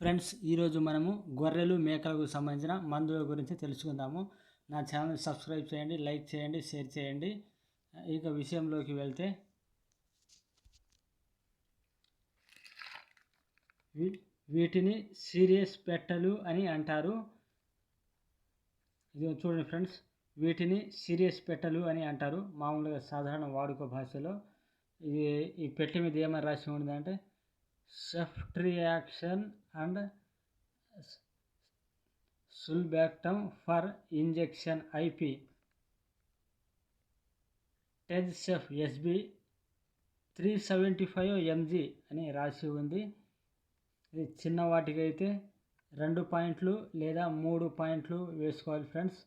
Friends ఈరోజు మనము గొర్రెలు మేకలకు సంబంధించిన మందుల గురించి తెలుసుకుందాము. నా ఛానల్ సబ్స్క్రైబ్ చేయండి లైక్ చేయండి షేర్ చేయండి. ఇక విషయంలోకి వెళ్తే వీటిని సీరియస్ పెట్టలు అని అంటారు. ఇది చూడండి ఫ్రెండ్స్ వీటిని సీరియస్ పెట్టలు అని అంటారు. మామూలుగా సాధారణ వాడుక భాషలో. ఇది ఈ పెట్టె మీద ఏమని రాసి ఉండదంటే ceftriaxone and sulbactam for injection IP Tez cef SB three seventy five mg అని రాసి ఉంది. ఇది చిన్నవాటికైతే రెండు పాయింట్లు లేదా మూడు పాయింట్లు వేసుకోవాలి ఫ్రెండ్స్.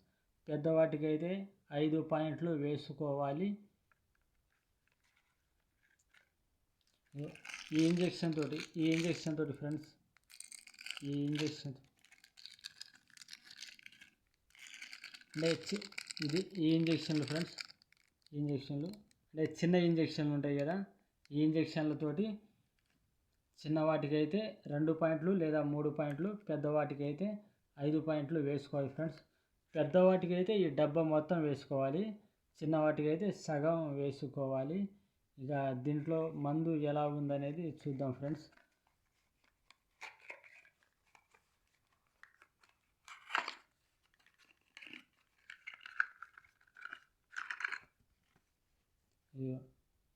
పెద్దవాటికైతే ఐదు పాయింట్లు వేసుకోవాలి. ఈ ఇంజెక్షన్ తోటి ఈ ఇంజెక్షన్ తోటి ఫ్రెండ్స్. ఈ ఇంజెక్షన్ అంటే ఇది ఈ ఇంజెక్షన్లు ఫ్రెండ్స్. ఇంజెక్షన్లు. అంటే చిన్న ఇంజెక్షన్లు ఉంటాయి కదా ఈ ఇంజెక్షన్లతోటి చిన్న వాటికైతే రెండు పాయింట్లు లేదా మూడు పాయింట్లు పెద్దవాటికైతే ఐదు పాయింట్లు వేసుకోవాలి ఫ్రెండ్స్. పెద్దవాటికైతే ఈ డబ్బా మొత్తం వేసుకోవాలి చిన్న వాటికైతే సగం వేసుకోవాలి. ఇక దీంట్లో మందు ఎలా ఉందనేది చూద్దాం ఫ్రెండ్స్.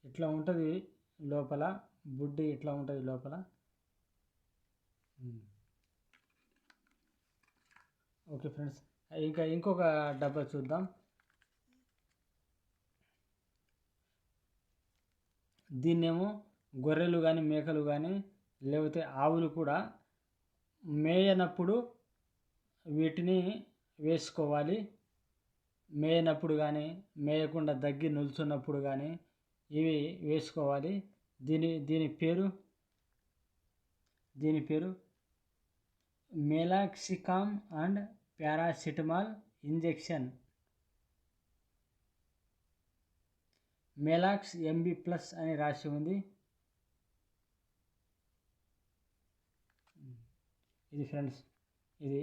ఇట్లా ఉంటుంది లోపల బుడ్డి ఇట్లా ఉంటుంది లోపల. ఓకే ఫ్రెండ్స్ ఇంకా ఇంకొక డబ్బా చూద్దాం. దీన్నేమో గొర్రెలు కానీ మేకలు కానీ లేకపోతే ఆవులు కూడా మేయనప్పుడు వీటిని వేసుకోవాలి. మేయనప్పుడు కానీ మేయకుండా దగ్గి నిల్చున్నప్పుడు కానీ ఇవి వేసుకోవాలి. దీని దీని పేరు? దీని పేరు? Meloxicam and paracetamol injection. Melox MB plus అని రాసి ఉంది. ఇది ఫ్రెండ్స్ ఇది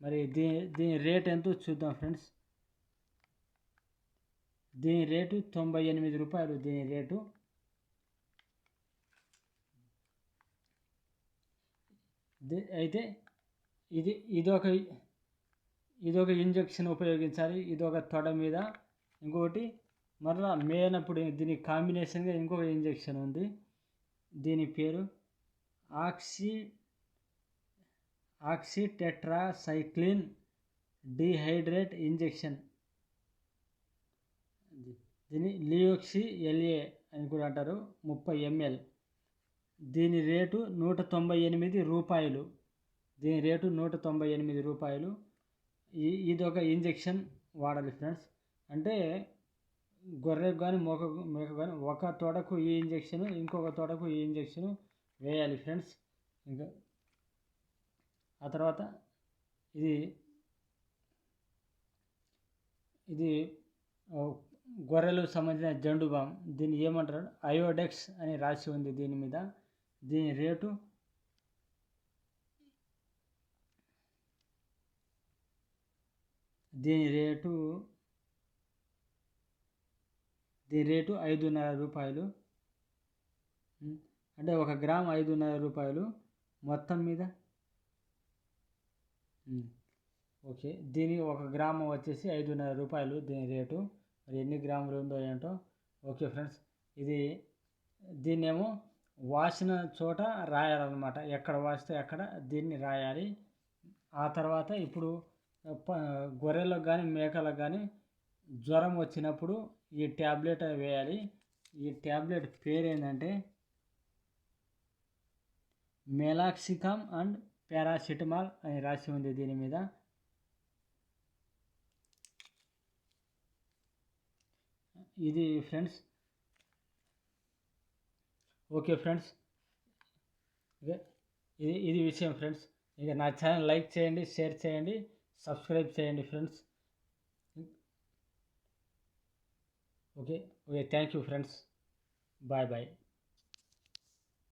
మరి దీని దీని రేట్ ఎంతో చూద్దాం ఫ్రెండ్స్. దీని రేటు తొంభై ఎనిమిది రూపాయలు దీని రేటు. అయితే ఇది ఇదొక ఇదొక ఇంజక్షన్ ఉపయోగించాలి ఇదొక తొడ మీద. ఇంకొకటి మరలా మేనప్పుడు దీని కాంబినేషన్గా ఇంకొక ఇంజెక్షన్ ఉంది. దీని పేరు ఆక్సి ఆక్సిటెట్రాసైక్లిన్ డిహైడ్రేట్ ఇంజెక్షన్. దీని లియోక్సి ఎల్ఏ అని కూడా అంటారు ముప్పై ఎంఎల్. దీని రేటు నూట తొంభై ఎనిమిది రూపాయలు. దీని రేటు నూట తొంభై ఎనిమిది రూపాయలు. ఇది ఒక ఇంజెక్షన్ వాడాలి ఫ్రెండ్స్. అంటే గొర్రెకు కానీ మొక మేక కానీ ఒక తోడకు ఈ ఇంజెక్షన్ ఇంకొక తోడకు ఈ ఇంజెక్షన్ వేయాలి ఫ్రెండ్స్. ఇంకా ఆ తర్వాత ఇది ఇది గొర్రెలకు సంబంధించిన జండు బామ్. దీన్ని ఏమంటారు? అయోడెక్స్ అని రాసి ఉంది దీని మీద. దీని రేటు దీని రేటు దీని రేటు ఐదున్నర రూపాయలు. అంటే ఒక గ్రామ్ ఐదున్నర రూపాయలు మొత్తం మీద. ఓకే. దీని ఒక గ్రామం వచ్చేసి ఐదున్నర రూపాయలు దీని రేటు. మరి ఎన్ని గ్రాములు ఉందో ఏంటో. ఓకే ఫ్రెండ్స్ ఇది దీన్నేమో వాసిన చోట రాయాలన్నమాట. ఎక్కడ వాసితే అక్కడ దీన్ని రాయాలి. ఆ తర్వాత ఇప్పుడు గొర్రెలకు కానీ మేకలకు కానీ జ్వరం వచ్చినప్పుడు ఈ ట్యాబ్లెట్ వేయాలి. ఈ ట్యాబ్లెట్ పేరు ఏంటంటే అండ్ పారాసిటమాల్ అని రాసి ఉంది దీని మీద. ఇది ఫ్రెండ్స్ ఓకే ఫ్రెండ్స్ ఇది ఇది విషయం ఫ్రెండ్స్. ఇక నా ఛానల్ లైక్ చేయండి షేర్ చేయండి సబ్స్క్రైబ్ చేయండి friends. Okay okay thank you friends bye bye